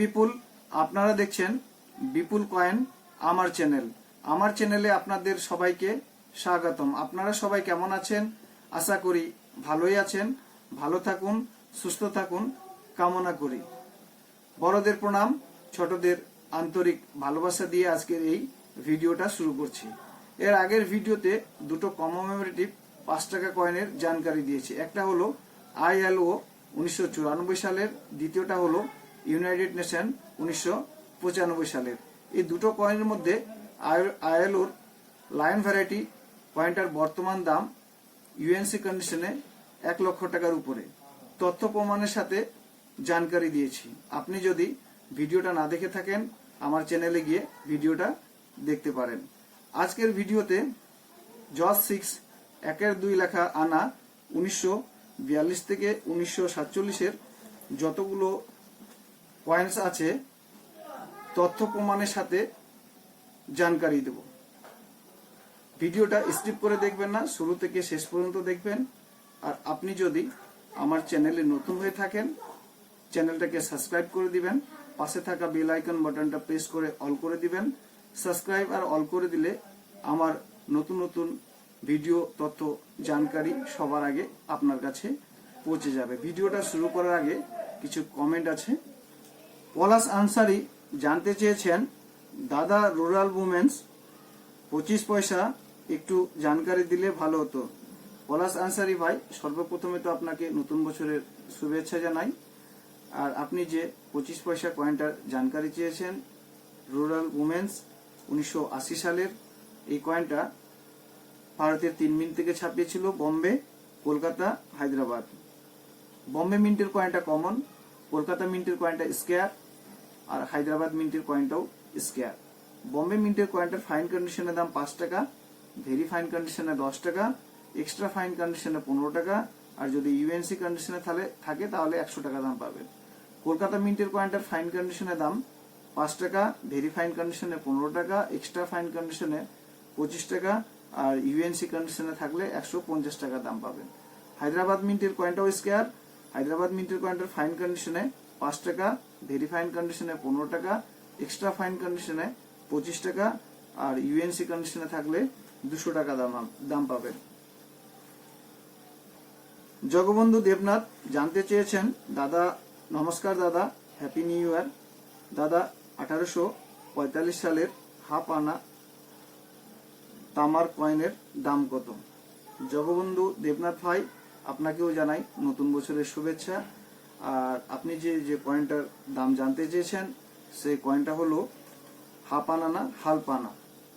বিপুল, আপনারা দেখছেন বিপুল কয়েন আমার চ্যানেল। আমার চ্যানেলে আপনাদের সবাইকে স্বাগতম। আপনারা সবাই কেমন আছেন? আশা করি ভালোই আছেন। ভালো থাকুন, সুস্থ থাকুন, কামনা করি। বড়দের প্রণাম, ছোটদের আন্তরিক ভালোবাসা দিয়ে আজকের এই ভিডিওটা শুরু করছি। এর আগের ভিডিওতে দুটো কমোমেমোরেটিভ পাঁচ টাকা কয়েনের জানকারি দিয়েছি। একটা হলো আইএলও উনিশশো চুরানব্বই সালের, দ্বিতীয়টা হলো ইউনাইটেড নেশন উনিশশো পঁচানব্বই সালের। এই দুটো কয়েনের মধ্যে আইএলওর লায়ন ভ্যারাইটি কয়েনটার বর্তমান দাম ইউএনসি কন্ডিশনে এক লক্ষ টাকার উপরে। তথ্য প্রমাণের সাথে জানকারি দিয়েছি। আপনি যদি ভিডিওটা না দেখে থাকেন, আমার চ্যানেলে গিয়ে ভিডিওটা দেখতে পারেন। আজকের ভিডিওতে জজ সিক্স একের দুই লেখা আনা উনিশশো বিয়াল্লিশ থেকে উনিশশো সাতচল্লিশের যতগুলো পয়েন্টস আছে, তথ্য প্রমাণের সাথে জানকারি দেব। ভিডিওটা স্কিপ করে দেখবেন না, শুরু থেকে শেষ পর্যন্ত দেখবেন। আর আপনি যদি আমার চ্যানেলে নতুন হয়ে থাকেন, চ্যানেলটাকে সাবস্ক্রাইব করে দিবেন, পাশে থাকা বেল আইকন বাটনটা প্রেস করে অল করে দিবেন। সাবস্ক্রাইব আর অল করে দিলে আমার নতুন নতুন ভিডিও তথ্য, জানকারি সবার আগে আপনার কাছে পৌঁছে যাবে। ভিডিওটা শুরু করার আগে কিছু কমেন্ট আছে পলাশ আনসারি জানতে চেয়েছেন, দাদা রুরাল উমেন্স, পঁচিশ পয়সা একটু জানকারি দিলে ভালো হতো। পলাশ আনসারি, ভাই, সর্বপ্রথমে তো আপনাকে নতুন বছরের শুভেচ্ছা জানাই। আর আপনি যে পঁচিশ পয়সা কয়েনটার জানকারি চেয়েছেন, রুরাল উমেন্স, উনিশশো আশি সালের এই কয়েনটা ভারতের তিন মিনিট থেকে ছাপিয়েছিল বম্বে, কলকাতা, হায়দ্রাবাদ। বম্বে মিন্টের কয়েনটা কমন কলকাতা মিন্টের কয়েনটা স্কেয়ার আর হায়দ্রাবাদ মিন্টের কয়েনটাও স্কেয়ার বম্বে মিন্টের কয়েনটার ফাইন কন্ডিশনের দাম পাঁচ টাকা, ভেরি ফাইন কন্ডিশনে দশ টাকা এক্সট্রা ফাইন কন্ডিশনে পনেরো টাকা, আর যদি ইউএনসি কন্ডিশনে তাহলে থাকে তাহলে একশো টাকা দাম পাবেন। কলকাতা মিন্টের কয়েনটার ফাইন কন্ডিশনের দাম পাঁচ টাকা, ভেরি ফাইন কন্ডিশনে পনেরো টাকা এক্সট্রা ফাইন কন্ডিশনে পঁচিশ টাকা, আর ইউএনসি কন্ডিশনে থাকলে একশো পঞ্চাশ টাকা দাম পাবেন। হায়দ্রাবাদ মিন্টের কয়েনটাও স্কেয়ার হায়দ্রাবাদ মিন্টের কয়েনটার ফাইন কন্ডিশনে পাঁচ টাকা, ভেরি ফাইন কন্ডিশনে পনেরো টাকা এক্সট্রা ফাইন কন্ডিশনে পঁচিশ টাকা, আর ইউএনসি কন্ডিশনে থাকলে দুশো টাকা দাম দাম পাবেন। জগবন্ধু দেবনাথ জানতে চেয়েছেন, দাদা, নমস্কার দাদা হ্যাপি নিউ ইয়ার দাদা, আঠারোশো পঁয়তাল্লিশ সালের হাফ আনা তামার কয়েনের দাম কত? জগবন্ধু দেবনাথ ভাই আপনাকেও জানাই নতুন বছরের শুভেচ্ছা। আর আপনি যে যে কয়েনটার দাম জানতে চেয়েছেন, সেই কয়েনটা হলো হাফ আনা না হাল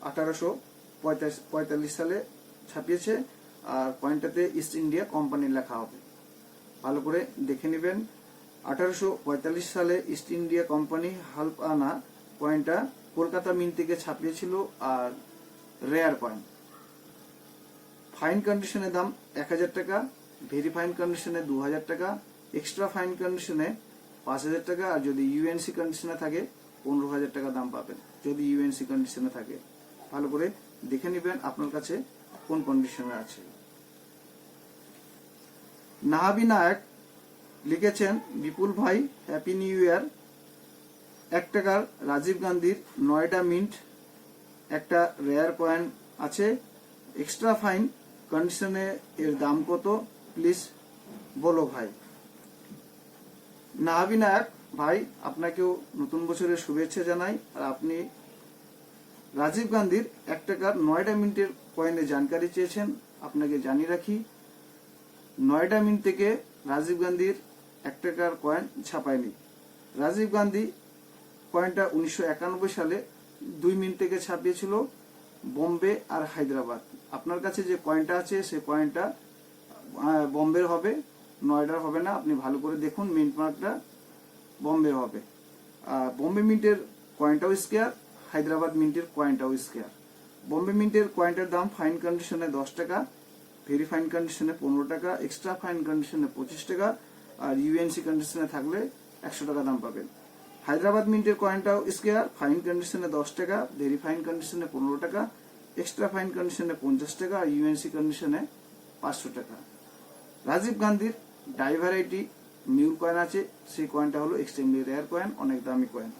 আঠারোশো পঁয়তাল্লিশ সালে ছাপিয়েছে আর কয়েনটাতে ইস্ট ইন্ডিয়া কোম্পানি লেখা হবে। ভালো করে দেখে নেবেন। আঠারোশো পঁয়তাল্লিশ সালে ইস্ট ইন্ডিয়া কোম্পানি হাল্প আনা কয়েনটা কলকাতা মিন্ট থেকে ছাপিয়েছিল আর রেয়ার কয়েন ফাইন কন্ডিশনের দাম এক হাজার টাকা। ভেরি ফাইন কন্ডিশনে দু হাজার টাকা, এক্সট্রা ফাইন কন্ডিশনে পাঁচ হাজার টাকা, আর যদি ইউএনসি কন্ডিশনে থাকে, পনেরো হাজার টাকা দাম পাবেন, যদি ইউএনসি কন্ডিশনে থাকে। ভালো করে দেখে নেবেন আপনার কাছে কোন কন্ডিশনে আছে। নাহাবি নায়ক লিখেছেন, বিপুল ভাই, হ্যাপি নিউ ইয়ার। এক টাকার রাজীব গান্ধীর নয়ডা মিন্ট, একটা রেয়ার কয়েন আছে। এক্সট্রা ফাইন কন্ডিশনে এর দাম কত? প্লিজ বলো ভাই। নাহাবি নায়ক ভাই, আপনাকেও নতুন বছরের শুভেচ্ছা জানাই, আর আপনি রাজীব গান্ধীর এক টাকার নয়ডা মিন্টের কয়েনের জানকারি চেয়েছেন, আপনাকে জানিয়ে রাখি, নয়ডা মিনিট থেকে রাজীব গান্ধীর এক টাকার কয়েন ছাপায়নি। রাজীব গান্ধী কয়েনটা উনিশশো একানব্বই সালে দুই মিনিট থেকে ছাপিয়েছিল, বোম্বে আর হায়দ্রাবাদ। আপনার কাছে যে কয়েনটা আছে সেই কয়েনটা বোম্বের হবে, নয়ডার হবে না, আপনি ভালো করে দেখুন মিন্ট মার্কটা বোম্বে হবে। বোম্বে মিন্টের কয়েনটাও স্কেয়ার হায়দ্রাবাদ মিন্টের কয়েনটাও স্কেয়ার বোম্বে মিন্টের কয়েনটার দাম ফাইন কন্ডিশনে দশ টাকা ভেরি ফাইন কন্ডিশনে পনেরো টাকা এক্সট্রা ফাইন কন্ডিশনে পঁচিশ টাকা, আর ইউএনসি কন্ডিশনে থাকলে একশো টাকা দাম পাবেন। হায়দ্রাবাদ মিন্টের কয়েনটাও স্কেয়ার ফাইন কন্ডিশনে দশ টাকা ভেরি ফাইন কন্ডিশনে পনেরো টাকা এক্সট্রা ফাইন কন্ডিশনে পঞ্চাশ টাকা, আর ইউএনসি কন্ডিশনে পাঁচশো টাকা। রাজীব গান্ধীর ডাই ভ্যারাইটি মিউল কয়েন আছে, সেই কয়েনটা হলো এক্সট্রিমলি রেয়ার কয়েন, অনেক দামি কয়েন।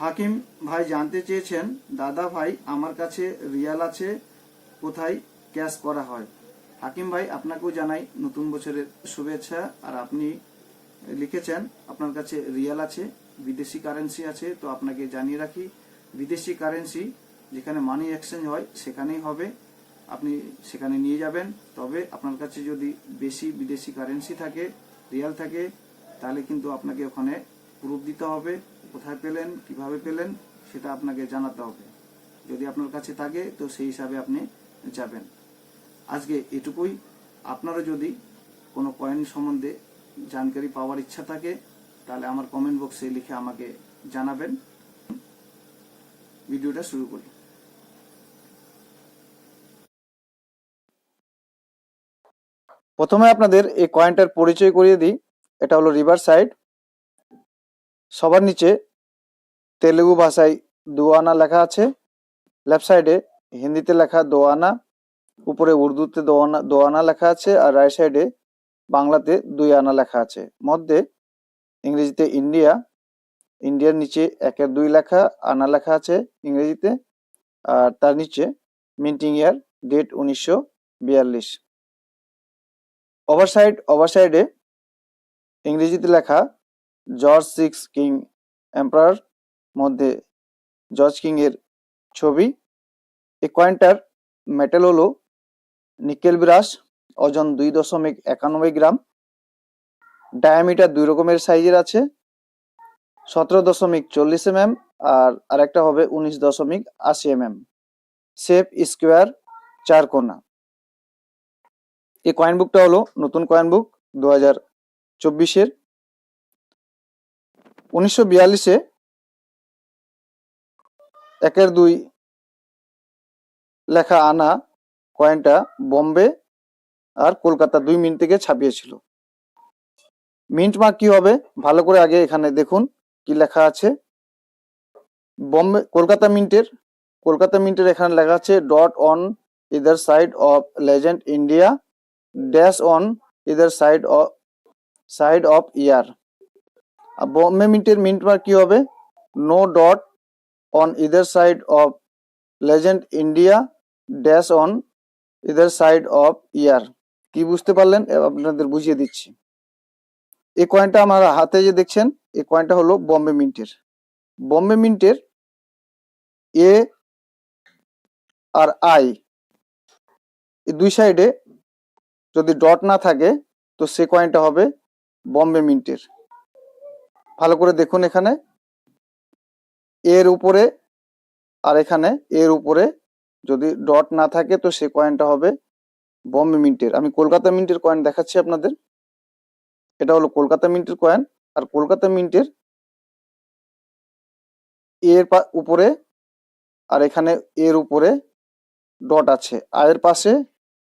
হাকিম ভাই জানতে চেয়েছেন, দাদা ভাই, আমার কাছে রিয়াল আছে, কোথায় ক্যাশ করা হয়? হাকিম ভাই, আপনাকেও জানাই, নতুন বছরের শুভেচ্ছা, আর আপনি লিখেছেন, আপনার কাছে রিয়াল আছে, বিদেশি কারেন্সি আছে, তো আপনাকে জানিয়ে রাখি, বিদেশি কারেন্সি যেখানে মানি এক্সচেঞ্জ হয়, সেখানেই হবে। আপনি সেখানে নিয়ে যাবেন। তবে আপনার কাছে যদি বেশি বিদেশি কারেন্সি থাকে রিয়াল থাকে, তাহলে কিন্তু আপনাকে ওখানে প্রুফ দিতে হবে, কোথায় পেলেন, কীভাবে পেলেন, সেটা আপনাকে জানাতে হবে। যদি আপনার কাছে থাকে, তো সেই হিসাবে আপনি যাবেন। আজকে এটুকুই। আপনারা যদি কোনো কয়েন সম্বন্ধে জানকারি পাওয়ার ইচ্ছা থাকে, তাহলে আমার কমেন্ট বক্সে লিখে আমাকে জানাবেন। ভিডিওটা শুরু করি। প্রথমে আপনাদের এই কয়েনটার পরিচয় করিয়ে দিই। এটা হলো রিভার সাইড সবার নিচে তেলেগু ভাষায় দুয়ানা লেখা আছে। লেফট সাইডে হিন্দিতে লেখা দোয়ানা উপরে উর্দুতে দোয়ানা দোয়ানা লেখা আছে আর রাইট সাইডে বাংলাতে দুই আনা লেখা আছে। মধ্যে ইংরেজিতে ইন্ডিয়া ইন্ডিয়ার নিচে একের দুই লেখা, আনা লেখা আছে ইংরেজিতে। আর তার নিচে মিন্টিং ইয়ার ডেট উনিশশো বিয়াল্লিশ। ওভার সাইড ওভার সাইডে ইংরেজিতে লেখা জর্জ সিক্স কিং এম্পায়ার মধ্যে জর্জ কিং এর ছবি। এই কয়েনটার মেটাল হলো নিকেল ব্রাশ, ওজন দুই দশমিক একানব্বই গ্রাম। ডায়ামিটার দুই রকমের সাইজের আছে, সতেরো দশমিক চল্লিশ এম আর আরেকটা হবে উনিশ দশমিক আশি এম এম শেপ স্কোয়ার চার কোনা। এই কয়েন বুকটা হলো নতুন কয়েন বুক দু হাজার চব্বিশের। উনিশশো বিয়াল্লিশে একের দুই লেখা আনা কয়েনটা বোম্বে আর কলকাতা দুই মিনিট থেকে ছাপিয়েছিল। মিন্ট মার্ক কি হবে? ভালো করে আগে এখানে দেখুন কি লেখা আছে। বোম্বে, কলকাতা মিন্টের কলকাতা মিন্টের এখানে লেখা আছে dot on either side of legend India dash on either side side of year Bombay মিন্টের mint mark কি হবে no dot on either side of legend India dash on either side of year কি বুঝতে পারলেন আপনাদের বুঝিয়ে দিচ্ছি এই কয়েনটা আমার হাতে যে দেখছেন এই কয়েনটা হলো বম্বে মিন্টের বম্বে মিন্টের এ আর আই দুই সাইডে যদি ডট না থাকে, তো সে কয়েনটা হবে বম্বে মিন্টের ভালো করে দেখুন এখানে। এর উপরে আর এখানে এর উপরে যদি ডট না থাকে, তো সে কয়েনটা হবে বম্বে মিন্টের আমি কলকাতা মিন্টের কয়েন দেখাচ্ছি আপনাদের। এটা হলো কলকাতা মিন্টের কয়েন আর কলকাতা মিন্টের এর উপরে আর এখানে এর উপরে ডট আছে। আয়ের পাশে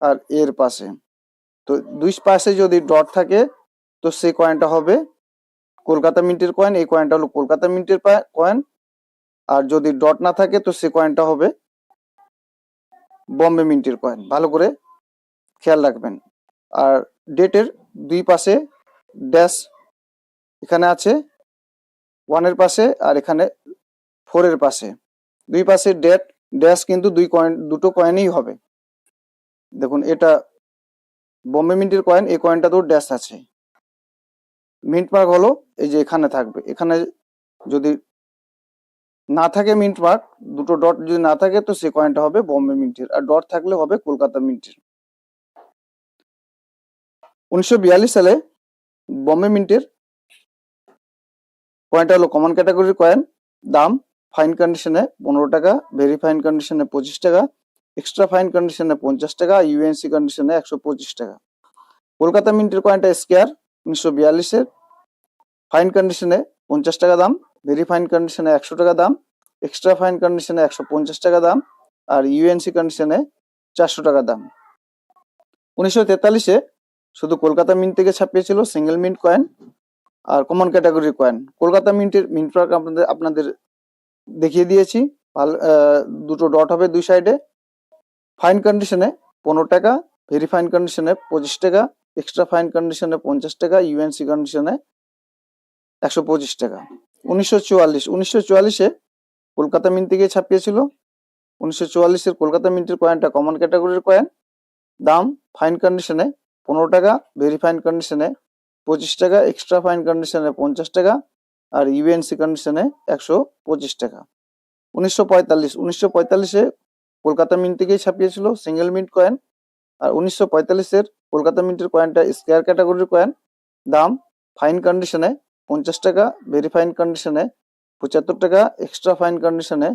আর এর পাশে। তো দুই পাশে যদি ডট থাকে, তো সেই কয়েনটা হবে কলকাতা মিন্টের কয়েন এই কয়েনটা হলো কলকাতা মিন্টের কয়েন আর যদি ডট না থাকে, তো সে কয়েনটা হবে বম্বে মিন্টের কয়েন ভালো করে খেয়াল রাখবেন। আর ডেটের দুই পাশে ড্যাশ এখানে আছে ওয়ানের পাশে আর এখানে ফোরের পাশে। দুই পাশে ডেট ড্যাশ কিন্তু দুই কয়েন দুটো কয়েনই হবে। দেখুন, এটা বোম্বে মিন্টের কয়েন এই কয়েনটা কয়েনটাতেও ড্যাশ আছে। মিন্ট মার্ক হলো এই যে এখানে থাকবে। এখানে যদি না থাকে মিন্ট মার্ক দুটো ডট যদি না থাকে, তো সে কয়েনটা হবে বম্বে মিন্টের। আর ডট থাকলে হবে কলকাতা মিন্টের। উনিশশো বিয়াল্লিশ সালে বম্বে মিন্টের কয়েনটা হলো কমন ক্যাটাগরির কয়েন দাম ফাইন কন্ডিশনে পনেরো টাকা ভেরি ফাইন কন্ডিশনে পঁচিশ টাকা। এক্সট্রা ফাইন কন্ডিশনে পঞ্চাশ টাকা ইউএনসি কন্ডিশনে একশো পঁচিশ টাকা। কলকাতা মিন্টের কয়েনটা স্কেয়ার উনিশশো বিয়াল্লিশের। ফাইন কন্ডিশনে পঞ্চাশ টাকা দাম ভেরি ফাইন কন্ডিশনে একশো টাকা দাম এক্সট্রা ফাইন কন্ডিশনে একশো পঞ্চাশ টাকা দাম, আর ইউএনসি কন্ডিশনে চারশো টাকা দাম। উনিশশো তেতাল্লিশে শুধু কলকাতা মিন্ট থেকে ছাপিয়েছিল সিঙ্গেল মিন্ট কয়েন আর কমন ক্যাটাগরি কয়েন কলকাতা মিন্টের মিন্ট পার্ক আপনাদের আপনাদের দেখিয়ে দিয়েছি। ভালো দুটো ডট হবে দুই সাইডে ফাইন কন্ডিশনে পনেরো টাকা ভেরি ফাইন কন্ডিশনে পঁচিশ টাকা এক্সট্রা ফাইন কন্ডিশনে পঞ্চাশ টাকা ইউএনসি কন্ডিশনে একশো পঁচিশ টাকা। উনিশশো চুয়াল্লিশ, উনিশশো চুয়াল্লিশে কলকাতা মিন্ট থেকে ছাপিয়েছিল। উনিশশো চুয়াল্লিশের কলকাতা মিন্টের কয়েনটা কমন ক্যাটাগরির কয়েন দাম ফাইন কন্ডিশনে পনেরো টাকা ভেরি ফাইন কন্ডিশনে পঁচিশ টাকা এক্সট্রা ফাইন কন্ডিশনে পঞ্চাশ টাকা আর ইউএনসি কন্ডিশনে একশো পঁচিশ টাকা। উনিশশো পঁয়তাল্লিশ, উনিশশো পঁয়তাল্লিশে কলকাতা মিন্ট থেকেই ছাপিয়েছিল সিঙ্গেল মিন্ট কয়েন আর উনিশশো পঁয়তাল্লিশের কলকাতা মিন্টের কয়েনটা স্কোয়ার ক্যাটাগরির কয়েন দাম ফাইন কন্ডিশনে পঞ্চাশ টাকা ভেরি ফাইন কন্ডিশনে পঁচাত্তর টাকা এক্সট্রা ফাইন কন্ডিশনে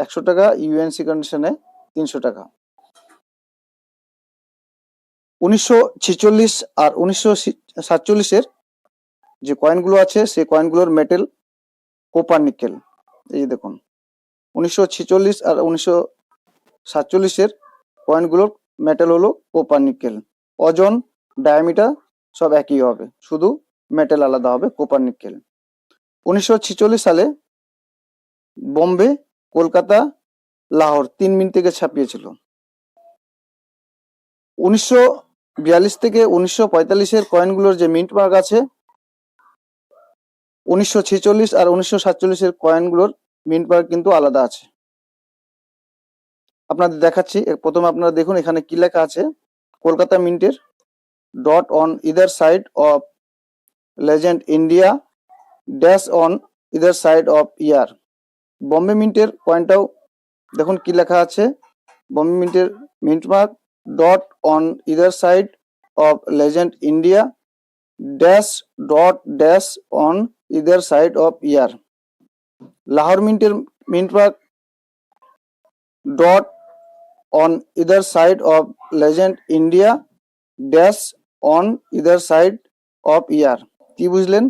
একশো টাকা ইউএনসি কন্ডিশনে তিনশো টাকা। উনিশশো ছেচল্লিশ আর উনিশশো সাতচল্লিশের যে কয়েনগুলো আছে, সেই কয়েনগুলোর মেটেল কোপার নিকেল এই দেখুন। উনিশশো ছেচল্লিশ আর উনিশশো সাতচল্লিশের কয়েনগুলোর মেটেল হলো কোপার নিকেল ওজন ডায়ামিটার সব একই হবে। শুধু মেটেল আলাদা হবে কোপার নিকেল উনিশশো ছেচল্লিশ সালে বোম্বে, কলকাতা, লাহোর তিন মিনিট থেকে ছাপিয়েছিল। উনিশশো বিয়াল্লিশ থেকে উনিশশো পঁয়তাল্লিশের কয়েনগুলোর যে মিন্ট মার্ক আছে, উনিশশো ছেচল্লিশ আর উনিশশো সাতচল্লিশের কয়েনগুলোর মিন্ট মার্ক কিন্তু আলাদা আছে। আপনাদের দেখাচ্ছি। প্রথমে আপনারা দেখুন এখানে কি লেখা আছে। Kolkata মিন্টের dot on either side of legend India, dash on either side of year. Bombay মিন্টের কয়েনটাও দেখুন কি লেখা আছে। Bombay মিন্টের mint mark dot on either side of legend India, dash dot dash on either side of year. Lahore মিন্টের mint mark dot on either side of legend India dash on either side of year কি বুঝলেন?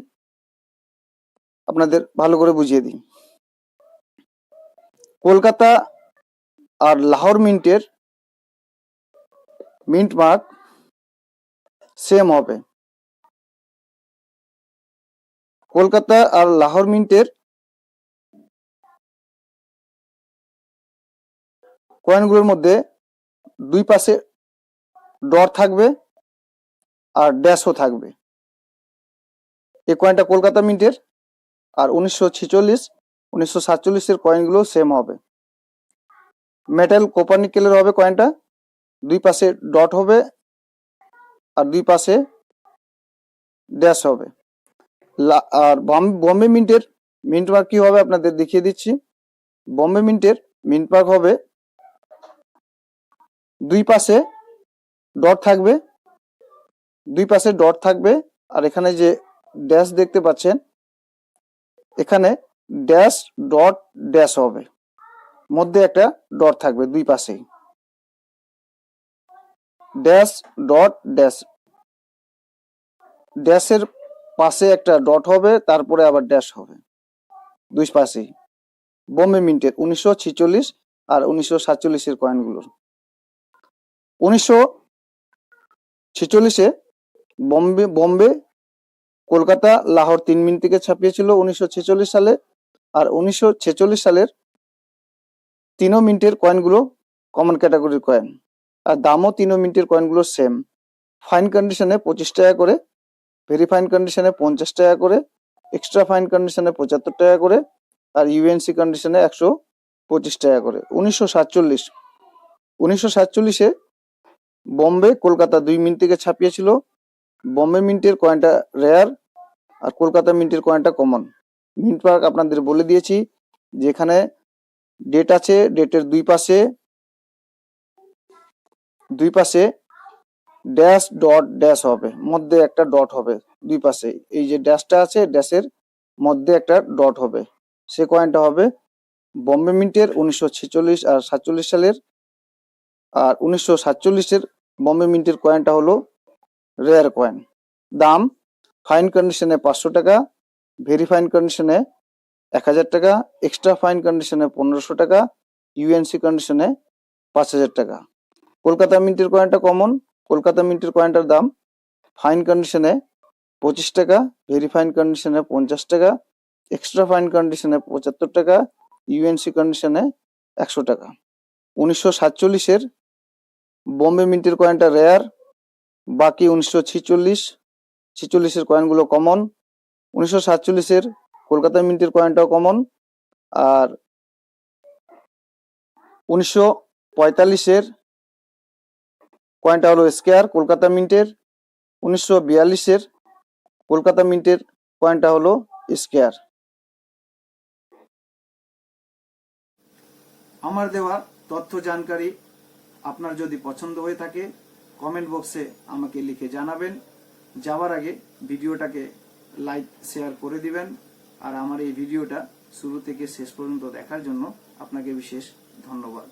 আপনাদের ভালো করে বুঝিয়ে দিই। কলকাতা আর লাহোর মিন্টের mint mark same হবে। কলকাতা আর লাহোর মিন্টের কয়েনগুলোর মধ্যে দুই পাশে ডর থাকবে আর ড্যাশও থাকবে। এই কয়েনটা কলকাতা মিন্টের আর উনিশশো ছেচল্লিশ, উনিশশো সাতচল্লিশের কয়েনগুলো সেম হবে। মেটাল কোপারনিকেলের হবে কয়েনটা দুই পাশে ডট হবে আর দুই পাশে ড্যাশ হবে। আর বম- বম্বে মিন্টের, মিন্ট মার্ক কি হবে আপনাদের দেখিয়ে দিচ্ছি। বম্বে মিন্টের, মিন্ট মার্ক হবে দুই পাশে ডট থাকবে, দুই পাশে ডট থাকবে, আর এখানে যে ড্যাশ দেখতে পাচ্ছেন, এখানে ড্যাশ ডট ড্যাশ হবে। মধ্যে একটা ডট থাকবে দুই পাশেই। ড্যাশ ডট ড্যাশ ড্যাশের পাশে একটা ডট হবে, তারপরে আবার ড্যাশ হবে। দুই পাশেই। বোম্বে মিন্টের উনিশশো আর উনিশশো সাতচল্লিশের কয়েনগুলোর উনিশশো ছেচল্লিশে বোম্বে বোম্বে, কলকাতা, লাহোর তিন মিনিট থেকে ছাপিয়েছিল উনিশশো ছেচল্লিশ সালে। আর উনিশশো ছেচল্লিশ সালের তিনো মিনিটের কয়েনগুলো কমন ক্যাটাগরির কয়েন আর দামও তিনো মিনিটের কয়েনগুলো সেম ফাইন কন্ডিশনে পঁচিশ টাকা করে ভেরি ফাইন কন্ডিশনে পঞ্চাশ টাকা করে এক্সট্রা ফাইন কন্ডিশনে পঁচাত্তর টাকা করে, আর ইউএনসি কন্ডিশনে একশো পঁচিশ টাকা করে। উনিশশো সাতচল্লিশ, উনিশশো সাতচল্লিশে বোম্বে, কলকাতা দুই মিনিট থেকে ছাপিয়েছিল। বোম্বে মিন্টের কয়েনটা রেয়ার আর কলকাতা মিন্টের কয়েনটা কমন মিন্ট পার্ক আপনাদের বলে দিয়েছি, যেখানে ডেট আছে ডেটের দুই পাশে দুই পাশে ড্যাশ ডট ড্যাশ হবে, মধ্যে একটা ডট হবে দুই পাশে। এই যে ড্যাশটা আছে ড্যাশের মধ্যে একটা ডট হবে। সে কয়েনটা হবে বম্বে মিন্টের উনিশশো ছেচল্লিশ আর সাতচল্লিশ সালের আর উনিশশো সাতচল্লিশের বম্বে মিন্টের কয়েনটা হলো রেয়ার কয়েন দাম ফাইন কন্ডিশনে পাঁচশো টাকা ভেরি ফাইন কন্ডিশনে এক হাজার টাকা এক্সট্রা ফাইন কন্ডিশনে পনেরোশো টাকা ইউএনসি কন্ডিশনে পাঁচ হাজার টাকা। কলকাতা মিন্টের কয়েনটা কমন কলকাতা মিন্টের কয়েনটার দাম ফাইন কন্ডিশনে পঁচিশ টাকা ভেরি ফাইন কন্ডিশনে পঞ্চাশ টাকা এক্সট্রা ফাইন কন্ডিশনে পঁচাত্তর টাকা ইউএনসি কন্ডিশনে একশো টাকা। উনিশশো সাতচল্লিশের বোম্বে মিন্টের কয়েনটা রেয়ার বাকি উনিশশো ছিচল্লিশ, ছিচল্লিশের কয়েনগুলো কমন উনিশশো সাতচল্লিশের কলকাতা মিন্টের কয়েনটাও কমন আর উনিশশো পঁয়তাল্লিশের কয়েনটা হলো স্কেয়ার কলকাতা মিন্টের, উনিশশো বিয়াল্লিশের কলকাতা মিন্টের কয়েনটা হলো স্কেয়ার আমার দেওয়া তথ্য জানকারি আপনার যদি পছন্দ হয়ে থাকে কমেন্ট বক্সে আমাকে লিখে জানাবেন। যাওয়ার আগে ভিডিওটাকে লাইক শেয়ার করে দিবেন। আর আমার এই ভিডিওটা শুরু থেকে শেষ পর্যন্ত দেখার জন্য আপনাকে বিশেষ ধন্যবাদ।